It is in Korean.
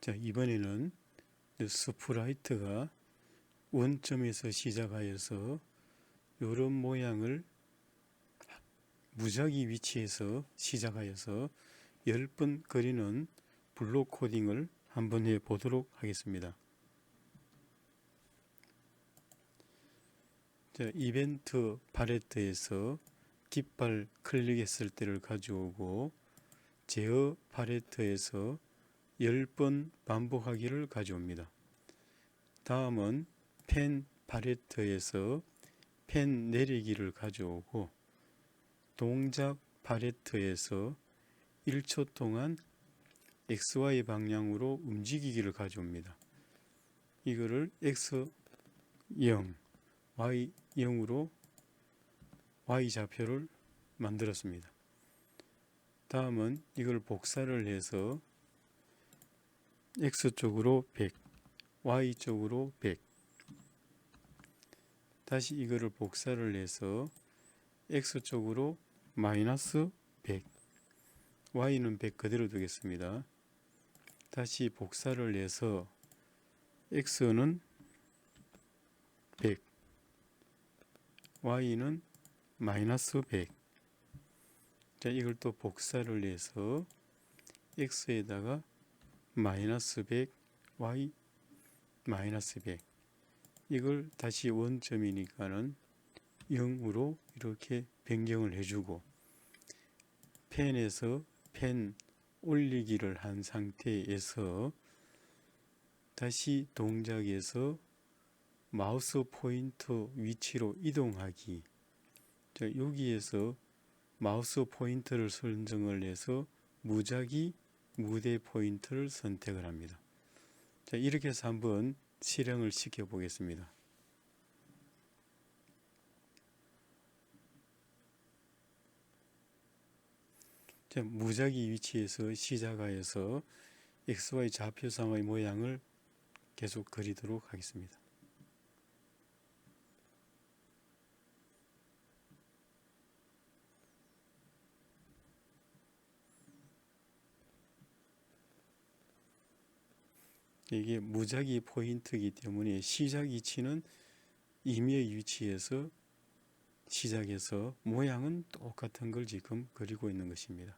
자, 이번에는 스프라이트가 원점에서 시작하여서 이런 모양을 무작위 위치에서 시작하여서 10번 그리는 블록 코딩을 한번 해 보도록 하겠습니다. 자, 이벤트 팔레트에서 깃발 클릭했을 때를 가져오고 제어 팔레트에서 10번 반복하기를 가져옵니다. 다음은 펜 팔레트에서 펜 내리기를 가져오고 동작 팔레트에서 1초 동안 XY 방향으로 움직이기를 가져옵니다. 이거를 X 0, Y 0으로 Y 좌표를 만들었습니다. 다음은 이걸 복사를 해서 X쪽으로 100, Y쪽으로 100 다시 이거를 복사를 해서 X쪽으로 마이너스 100 Y는 100 그대로 두겠습니다. 다시 복사를 해서 X는 100 Y는 마이너스 100 자, 이걸 또 복사를 해서 X에다가 마이너스 100 Y 마이너스 100 이걸 다시 원점이니까는 0으로 이렇게 변경을 해주고 펜에서 펜 올리기를 한 상태에서 다시 동작에서 마우스 포인터 위치로 이동하기. 자, 여기에서 마우스 포인터를 설정을 해서 무작위 무대 포인트를 선택을 합니다. 자, 이렇게 해서 한번 실행을 시켜 보겠습니다. 자, 무작위 위치에서 시작하여서 XY 좌표 상의 모양을 계속 그리도록 하겠습니다. 이게 무작위 포인트이기 때문에 시작 위치는 임의 위치에서 시작해서 모양은 똑같은 걸 지금 그리고 있는 것입니다.